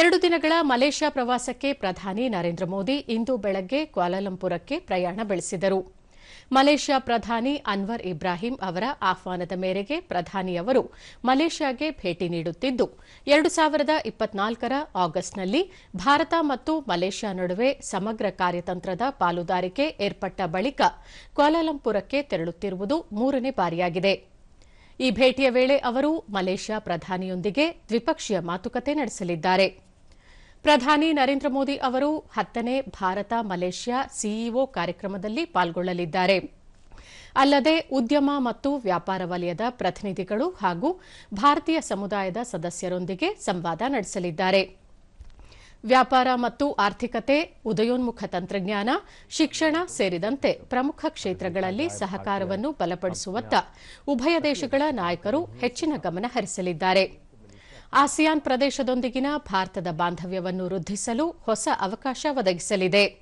ಎರಡು ದಿನಗಳ ಮಲೇಷ್ಯಾ ಪ್ರವಾಸಕ್ಕೆ ಪ್ರಧಾನಿ ನರೇಂದ್ರ ಮೋದಿ ಇಂದು ಬೆಳಗ್ಗೆ ಕ್ವಾಲಾಲಂಪುರಕ್ಕೆ ಪ್ರಯಾಣ ಬೆಳೆಸಿದರು. ಮಲೇಷ್ಯಾ ಪ್ರಧಾನಿ ಅನ್ವರ್ ಇಬ್ರಾಹಿಂ ಅವರ ಆಹ್ವಾನದ ಮೇರೆಗೆ ಪ್ರಧಾನಿಯವರು ಮಲೇಷ್ಯಾಗೆ ಭೇಟಿ ನೀಡುತ್ತಿದ್ದು, ಎರಡು ಸಾವಿರದ ಇಪ್ಪತ್ನಾಲ್ಕರ ಆಗಸ್ಟ್ನಲ್ಲಿ ಭಾರತ ಮತ್ತು ಮಲೇಷ್ಯಾ ನಡುವೆ ಸಮಗ್ರ ಕಾರ್ಯತಂತ್ರದ ಪಾಲುದಾರಿಕೆ ಏರ್ಪಟ್ಟ ಬಳಿಕ ಕ್ವಾಲಾಲಂಪುರಕ್ಕೆ ತೆರಳುತ್ತಿರುವುದು ಮೂರನೇ ಬಾರಿಯಾಗಿದೆ. ಈ ಭೇಟಿಯ ವೇಳೆ ಅವರು ಮಲೇಷ್ಯಾ ಪ್ರಧಾನಿಯೊಂದಿಗೆ ದ್ವಿಪಕ್ಷೀಯ ಮಾತುಕತೆ ನಡೆಸಲಿದ್ದಾರೆ. ಪ್ರಧಾನಿ ನರೇಂದ್ರ ಮೋದಿ ಅವರು ಹತ್ತನೇ ಭಾರತ ಮಲೇಷ್ಯಾ ಸಿಇಒ ಕಾರ್ಯಕ್ರಮದಲ್ಲಿ ಪಾಲ್ಗೊಳ್ಳಲಿದ್ದಾರೆ. ಅಲ್ಲದೆ ಉದ್ಯಮ ಮತ್ತು ವ್ಯಾಪಾರ ವಲಯದ ಪ್ರತಿನಿಧಿಗಳು ಹಾಗೂ ಭಾರತೀಯ ಸಮುದಾಯದ ಸದಸ್ಯರೊಂದಿಗೆ ಸಂವಾದ ನಡೆಸಲಿದ್ದಾರೆ. ವ್ಯಾಪಾರ ಮತ್ತು ಆರ್ಥಿಕತೆ, ಉದಯೋನ್ಮುಖ ತಂತ್ರಜ್ಞಾನ, ಶಿಕ್ಷಣ ಸೇರಿದಂತೆ ಪ್ರಮುಖ ಕ್ಷೇತ್ರಗಳಲ್ಲಿ ಸಹಕಾರವನ್ನು ಬಲಪಡಿಸುವತ್ತ ಉಭಯ ದೇಶಗಳ ನಾಯಕರು ಹೆಚ್ಚಿನ ಗಮನ ಹರಿಸಲಿದ್ದಾರೆ. ಆಸಿಯಾನ್ ಪ್ರದೇಶದೊಂದಿಗಿನ ಭಾರತದ ಬಾಂಧವ್ಯವನ್ನು ವೃದ್ಧಿಸಲು ಹೊಸ ಅವಕಾಶ ಒದಗಿಸಲಿದೆ.